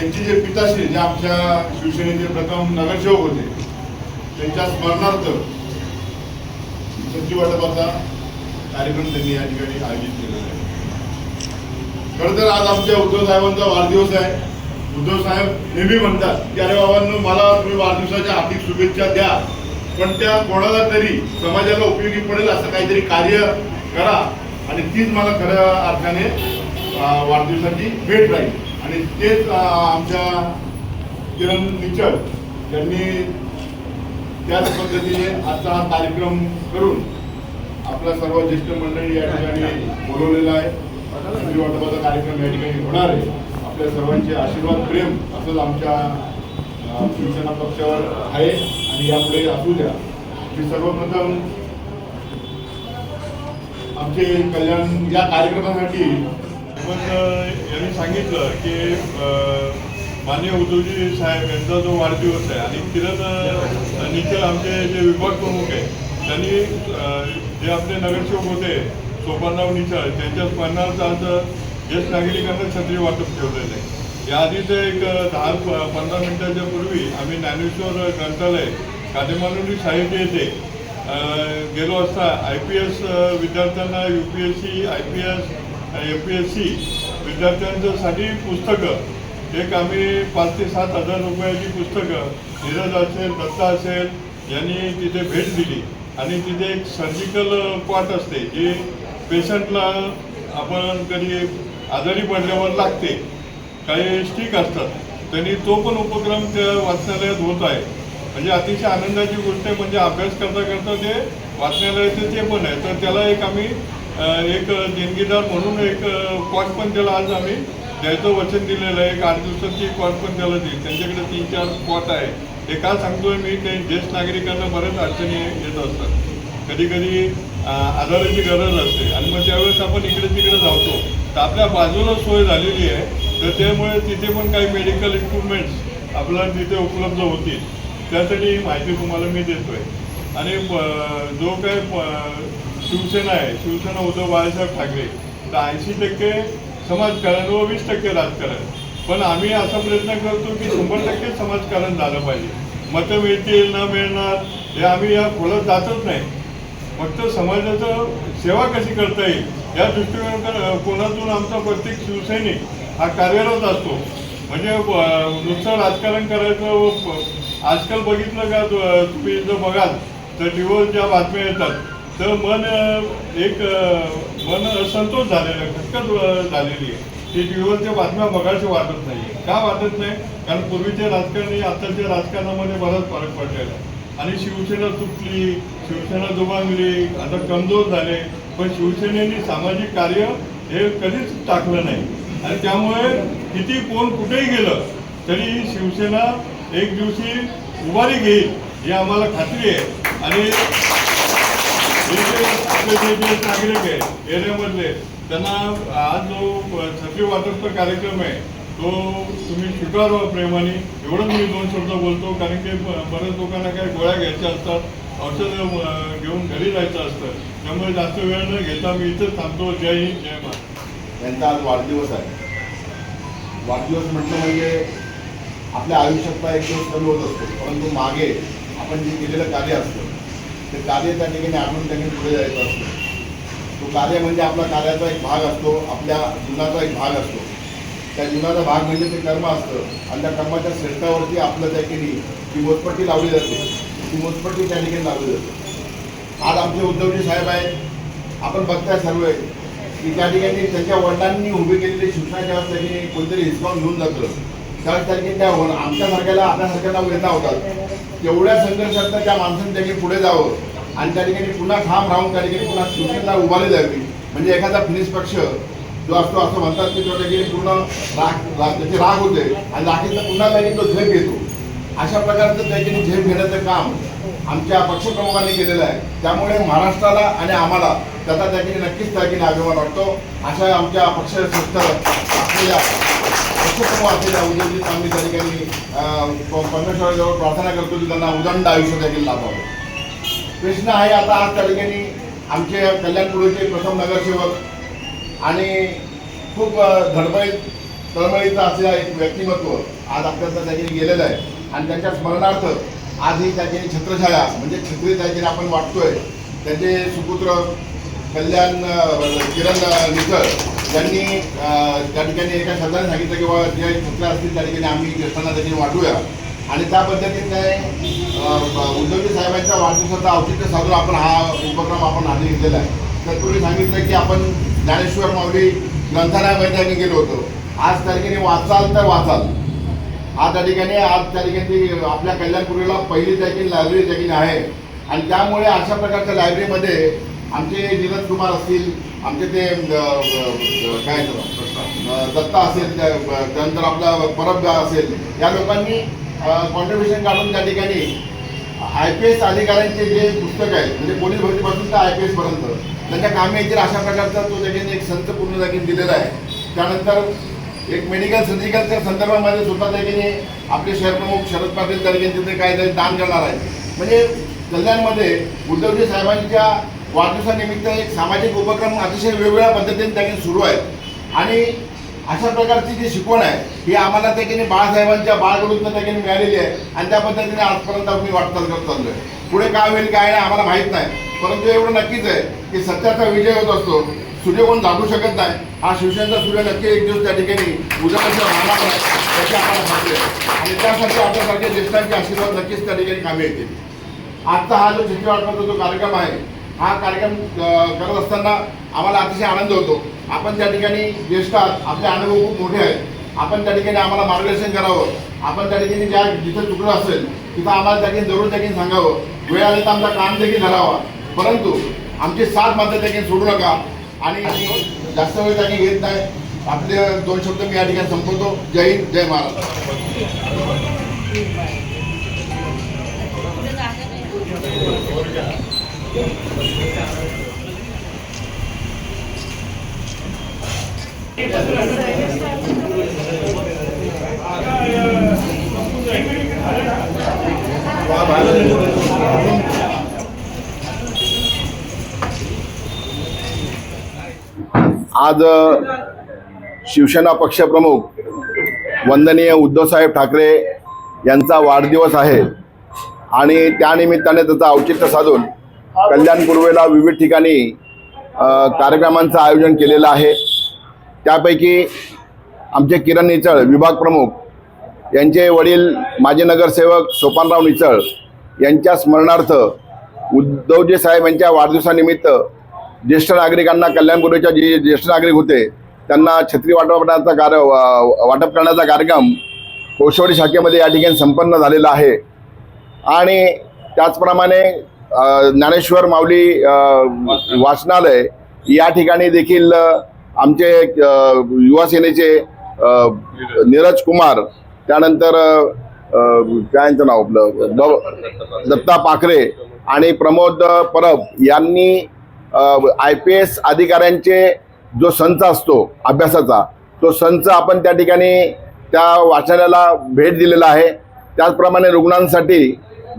त्यांचे जे पिताश्री जे आमच्या शिवसेनेचे प्रथम नगरसेवक होते त्यांच्या स्मरणार्थ सज्जी वाटपाचा कार्यक्रम त्यांनी या ठिकाणी आयोजित केलेला आहे. खरं तर आज आमच्या उद्धव साहेबांचा वाढदिवस आहे. उद्धव साहेब नेहमी म्हणतात की अरे बाबांनो मला तुम्ही वाढदिवसाच्या हार्दिक शुभेच्छा द्या पण त्या कोणाला तरी समाजाला उपयोगी पडेल असं काहीतरी कार्य करा आणि तीच मला खऱ्या अर्थाने वाढदिवसाची भेट राहील. आणि तेच आमच्या किरण निचल यांनी त्याच पद्धतीने आजचा हा कार्यक्रम करून आपला सर्व ज्येष्ठ मंडळी या ठिकाणी बोलवलेला आहे. वाटपाचा कार्यक्रम या ठिकाणी होणार आहे. आपल्या सर्वांचे आशीर्वाद प्रेम असंच आमच्या शिवसेना पक्षावर आहे आणि यापुढे असू द्या. मी सर्वप्रथम आमचे कल्याण या कार्यक्रमासाठी मग यांनी सांगितलं की माननीय उद्धवजी साहेब यांचा जो वाढदिवस आहे आणि किरण निखिल आमचे जे विभाग प्रमुख आहे त्यांनी जे आपले नगरसेवक होते सोपानराव निचळ त्यांच्या स्मरणार्थ आज ज्येष्ठ नागरिकांना छत्री वाटप ठेवलेलं आहे. याआधीच एक दहा प- पंधरा मिनिटाच्या पूर्वी आम्ही ज्ञानेश्वर ग्रंथालय कादेमानुली साहित्य येथे गेलो असता आय पी एस विद्यार्थ्यांना U P S C I P S M P S C विद्यार्थ्यांच्यासाठी पुस्तकं एक आम्ही पाच ते सात हजार रुपयाची पुस्तकं नीरज असेल दत्ता असेल यांनी तिथे भेट दिली. आणि तिथे एक सर्जिकल पॉट असते जे पेशंटला आपण कधी आजारी पडल्यावर लागते. काही स्टिक असतात. त्यांनी तो पण उपक्रम त्या वाचनालयात होत आहे. म्हणजे अतिशय आनंदाची गोष्ट आहे म्हणजे अभ्यास करता करता ते वाचनालयाचं ते पण आहे. तर त्याला एक आम्ही एक देणगीदार म्हणून एक कॉट पण त्याला आज आम्ही द्यायचं वचन दिलेलं आहे. एक आठ दिवसाची कॉट पण त्याला देईल त्यांच्याकडे तीन चार कॉट आहे. हे का सांगतोय मी ते ज्येष्ठ नागरिकांना बऱ्याच अडचणी येत असतात. कधी कधी आधाराची गरज असते. आणि मग त्यावेळेस आपण इकडे तिकडे धावतो. तर आपल्या बाजूला सोय झालेली आहे. तर त्यामुळे तिथे पण काही मेडिकल इक्विपमेंट्स आपल्याला तिथे उपलब्ध होतील. त्यासाठी माहिती तुम्हाला मी देतोय. आणि जो काय प- शिवसेना आहे. शिवसेना उद्धव बाळासाहेब ठाकरे. तर ऐंशी टक्के समाजकारण व वीस टक्के राजकारण. पण आम्ही असा प्रयत्न करतो की शंभर टक्के समाजकारण झालं पाहिजे. मतं मिळतील न मिळणार हे आम्ही या खोलात जातच नाही. फक्त समाजाचं सेवा कशी करता येईल या दृष्टिकोन कोणातून आमचा प्रत्येक शिवसैनिक हा कार्यरत असतो. म्हणजे नुसतं राजकारण करायचं व आजकाल बघितलं का तुम्ही जर बघाल तर दिवस ज्या बातम्या येतात. तर मन एक मन असंतोष झालेलं आहे खटखट झालेली आहे. ती व्हीवरच्या बातम्या बघायची वाटत नाही का वाटत नाही? कारण पूर्वीचे राजकारणी आताच्या राजकारणामध्ये बराच फरक पडलेला आहे. आणि शिवसेना तुटली शिवसेना दुबांगली आता कमजोर झाले. पण शिवसेनेने सामाजिक कार्य हे कधीच टाकलं नाही. आणि त्यामुळे किती कोण कुठेही गेलं तरी ही शिवसेना एक दिवशी उभारी घेईल ही आम्हाला खात्री आहे. आणि आपले जे जे नागरिक आहे एरियामधले. त्यांना आज जो छत्री वाटपचा कार्यक्रम आहे तो तुम्ही स्वीकारावा प्रेमाने. एवढंच मी दोन शब्द बोलतो कारण की बऱ्याच लोकांना काही गोळ्या घ्यायच्या असतात औषधं घेऊन घरी जायचं असतं. त्यामुळे जास्त वेळ न घेता मी इथंच थांबतो. जय हिंद जय महाराष्ट्र. यांचा आज वाढदिवस आहे. वाढदिवस म्हटलं म्हणजे आपल्या आयुष्यातला एक दिवस कमी होत असतो परंतु मागे आपण जे केलेलं कार्य असतं ते कार्य त्या ठिकाणी आपण त्यांनी पुढे जायचं असतं. तो कार्य म्हणजे आपला कार्याचा एक भाग असतो आपल्या जीवनाचा एक भाग असतो. त्या जीवनाचा भाग म्हणजे ते कर्म असतं. आणि त्या कर्माच्या श्रेष्ठावरती आपलं त्या ठिकाणी ती मोजपट्टी लावली जाते ती मोजपट्टी त्या ठिकाणी लावली जाते. आज आमचे उद्धवजी साहेब आहेत. आपण बघताय सर्व की त्या ठिकाणी त्याच्या वडिलांनी उभी केलेली शिक्षणाच्या जेव्हा त्यांनी कोणतरी हिसकावून घेऊन जातं त्यावेळेस त्या ठिकाणी त्या वन- आमच्यासारख्याला आपल्यासारख्याला वेदना होतात. तेवढ्या संघर्षात त्या माणसाने त्यांनी पुढे जावं. आणि त्या ठिकाणी पुन्हा ठाम राहून त्या ठिकाणी पुन्हा शिवसेना उभारली जावी म्हणजे एखादा फिनिश पक्ष जो असतो असं म्हणतात की तो ठिकाणी पूर्ण राग राग त्याची राग होते. आणि राखेचा पुन्हा त्या तो झेप घेतो. अशा प्रकारचं त्याच्याने झेप घेण्याचं काम आमच्या पक्षप्रमुखांनी केलेलं आहे. त्यामुळे महाराष्ट्राला आणि आम्हाला त्याचा त्याच्याने नक्कीच त्याने अभिमान वाटतो. अशा आमच्या पक्षश्रेष्ठ असलेल्या पक्षप्रमुख असलेल्या उद्योगी आम्ही त्या ठिकाणी परमेश्वराजवळ प्रार्थना करतो की त्यांना उदंड आयुष्य देखील लाभावं प्रश्न आहे आता आज त्या ठिकाणी आमचे कल्याणपूरचे प्रथम नगरसेवक आणि खूप अ, तळमळीचं असं एक व्यक्तिमत्व आज आपल्याला त्या ठिकाणी गेलेलं आहे आणि त्यांच्या स्मरणार्थ आज ही त्या ठिकाणी छत्रछाया म्हणजे छत्री त्या ठिकाणी आपण वाटतोय. त्यांचे सुपुत्र कल्याण किरण निकळ यांनी त्या ठिकाणी एका शब्दाने सांगितलं की बाबा जे छत्र असतील त्या ठिकाणी आम्ही ज्येष्ठांना त्या वाटूया. आणि त्या पद्धतीने अं, उद्धवजी साहेबांच्या वाढदिवसाचा औचित्य साधून आपण हा उपक्रम आपण हाती घेतलेला आहे. तर तुम्ही सांगितलं की आपण ज्ञानेश्वर माऊली ग्रंथालयामध्ये त्या गेलो होतो. आज त्या ठिकाणी वाचाल तर वाचाल. आज त्या ठिकाणी आज त्या ठिकाणी आपल्या कल्याणपुरीला पहिली त्या ठिकाणी लायब्ररी त्या ठिकाणी आहे. आणि त्यामुळे अशा प्रकारच्या लायब्ररीमध्ये आमचे नीरज कुमार असतील आमचे ते काय दत्ता असेल त्या- त्यानंतर आपला परब असेल या लोकांनी कॉन्ट्रीब्युशन काढून त्या ठिकाणी आय पी एस अधिकाऱ्यांचे जे पुस्तक आहे म्हणजे पोलीस भरतीपासून तर आय पी एसपर्यंत त्यांच्या कामे येतील अशा प्रकारचा तो त्या एक संच पूर्ण जागी दिलेला आहे. त्यानंतर एक मेडिकल सर्जिकलच्या संदर्भामध्ये सुद्धा त्याने आपले शहरप्रमुख शरद पाटील त्या ते तिथे दान करणार आहे म्हणजे कल्याणमध्ये उद्धवजी साहेबांच्या वाढदिवसानिमित्त एक सामाजिक उपक्रम अतिशय वेगवेगळ्या पद्धतीने त्यांनी सुरू आहे आणि अशा प्रकारची जी शिकवण आहे ही आम्हाला त्या ठिकाणी बाळासाहेबांच्या बाळकडून त्या मिळालेली आहे आणि त्या पद्धतीने आजपर्यंत आम्ही वाटचाल करत चाललोय. पुढे काय होईल काय नाही आम्हाला माहीत नाही. परंतु एवढं नक्कीच आहे की सत्याचा विजय होत असतो. सूर्य कोण जागू शकत नाही हा शिवसेनेचा सूर्य नक्की एक दिवस त्या ठिकाणी उद्यापासून राहणार नाही याची आम्हाला खात्री आहे. आणि त्यासाठी आपल्यासारख्या ज्येष्ठांचे आशीर्वाद नक्कीच त्या ठिकाणी कामी येतील. आजचा हा जो चित्र वाटपाचा जो कार्यक्रम आहे हा कार्यक्रम करत असताना आम्हाला अतिशय आनंद होतो. आपण त्या ठिकाणी ज्येष्ठ आहात आपले अनुभव खूप मोठे आहेत. आपण त्या ठिकाणी आम्हाला मार्गदर्शन करावं. आपण त्या ठिकाणी ज्या जिथं चुकलं असेल तिथं आम्हाला त्या ठिकाणी जरूर त्या ठिकाणी सांगावं. वेळ आली तर आमचा काम देखील धरावा. परंतु आमची साथ मात्र त्या ठिकाणी सोडू नका. आणि जास्त वेळ त्या ठिकाणी घेत नाही. आपले दोन शब्द मी या ठिकाणी संपवतो. जय हिंद जय महाराज आज शिवसेना पक्षप्रमुख वंदनीय उद्धवसाहेब ठाकरे यांचा वाढदिवस आहे. आणि त्यानिमित्ताने त्याचं औचित्य साधून कल्याण पूर्वेला विविध ठिकाणी कार्यक्रमांचं आयोजन केलेलं आहे. त्यापैकी आमचे किरण निचळ विभाग प्रमुख यांचे वडील माजी नगरसेवक सोपानराव निचळ यांच्या स्मरणार्थ उद्धवजी साहेब यांच्या वाढदिवसानिमित्त ज्येष्ठ नागरिकांना कल्याणपूर्वेच्या जे ज्येष्ठ नागरिक होते त्यांना छत्री वाटपण्याचा कार्य वा- वाटप करण्याचा कार्यक्रम कोशवाडी शाखेमध्ये या ठिकाणी संपन्न झालेला आहे. आणि त्याचप्रमाणे ज्ञानेश्वर माऊली वाचनालय या ठिकाणी देखील आमचे युवा सेनेचे नीरज कुमार त्यानंतर त्यांचं नाव आपलं? दत्ता पाखरे आणि प्रमोद परब यांनी आय पी एस अधिकाऱ्यांचे जो संच असतो अभ्यासाचा तो संच आपण त्या ठिकाणी त्या वाचनालयाला भेट दिलेला आहे. त्याचप्रमाणे रुग्णांसाठी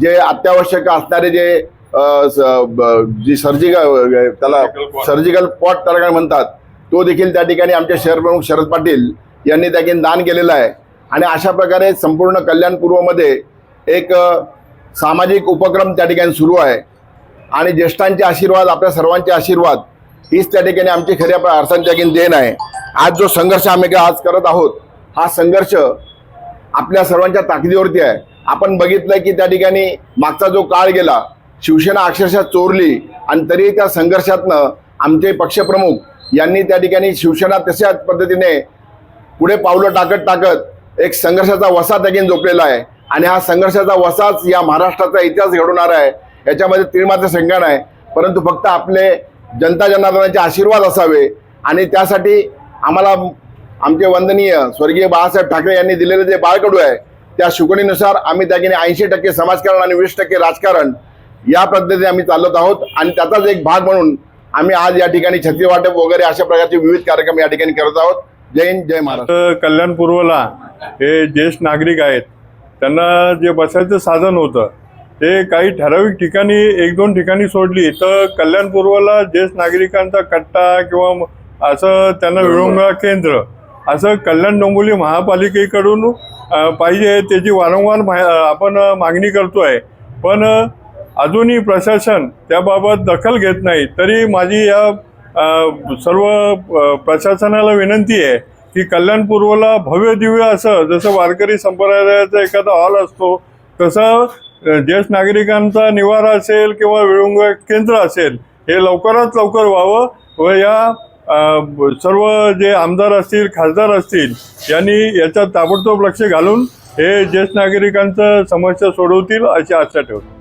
जे अत्यावश्यक असणारे जे जी सर्जिकल त्याला सर्जिकल पॉट त्याला काय म्हणतात? तो देखील त्या ठिकाणी आमचे शहर प्रमुख शरद पाटील यांनी त्या ठिकाणी दान केलेलं आहे. आणि अशा प्रकारे संपूर्ण कल्याण पूर्वमध्ये एक सामाजिक उपक्रम त्या ठिकाणी सुरू आहे. आणि ज्येष्ठांचे आशीर्वाद आपल्या सर्वांचे आशीर्वाद हीच त्या ठिकाणी आमची खऱ्या अर्थाने त्या ठिकाणी देण आहे. आज जो संघर्ष आम्ही आज करत आहोत हा संघर्ष आपल्या सर्वांच्या ताकदीवरती आहे. आपण बघितलं की त्या ठिकाणी मागचा जो काळ गेला शिवसेना अक्षरशः चोरली आणि तरी त्या संघर्षातनं आमचे पक्षप्रमुख यांनी त्या ठिकाणी शिवसेना तशाच पद्धतीने पुढे पावलं टाकत टाकत एक संघर्षाचा वसा त्यागीन जोपलेला आहे. आणि हा संघर्षाचा वसाच या महाराष्ट्राचा इतिहास घडवणार आहे. याच्यामध्ये तिळमात्र शंका आहे. परंतु फक्त आपले जनता जनार्दनाचे आशीर्वाद असावे. आणि त्यासाठी आम्हाला आमचे वंदनीय स्वर्गीय बाळासाहेब ठाकरे यांनी दिलेले जे बाळकडू आहे त्या शुकणीनुसार आम्ही त्यागिने ऐंशी टक्के समाजकारण आणि वीस टक्के राजकारण या पद्धतीने आम्ही चालत आहोत आणि त्याचाच एक भाग म्हणून आम्ही आज या ठिकाणी छत्री वाटप वगैरे अशा प्रकारचे विविध कार्यक्रम या ठिकाणी करत आहोत. जय हिंद जय महाराष्ट्र. कल्याण पूर्वला हे ज्येष्ठ नागरिक आहेत त्यांना जे बसायचं साधन होतं ते काही ठराविक ठिकाणी एक दोन ठिकाणी सोडली. तर कल्याण पूर्वला ज्येष्ठ नागरिकांचा कट्टा किंवा असं त्यांना विळंगा केंद्र असं कल्याण डोंबिवली महापालिकेकडून पाहिजे त्याची वारंवार मा आपण मागणी करतो आहे पण अजूनही प्रशासन त्याबाबत दखल घेत नाही. तरी माझी या सर्व प्रशासनाला विनंती आहे की कल्याणपूर्वला भव्य दिव्य असं जसं वारकरी संप्रदायाचा एखादा हॉल असतो तसं ज्येष्ठ नागरिकांचा निवारा असेल किंवा विळंग केंद्र असेल हे लवकरात लवकर व्हावं व या सर्व जे आमदार असतील खासदार असतील यांनी याच्यात ताबडतोब लक्ष घालून हे ज्येष्ठ नागरिकांचं समस्या सोडवतील अशी आशा ठेवतो.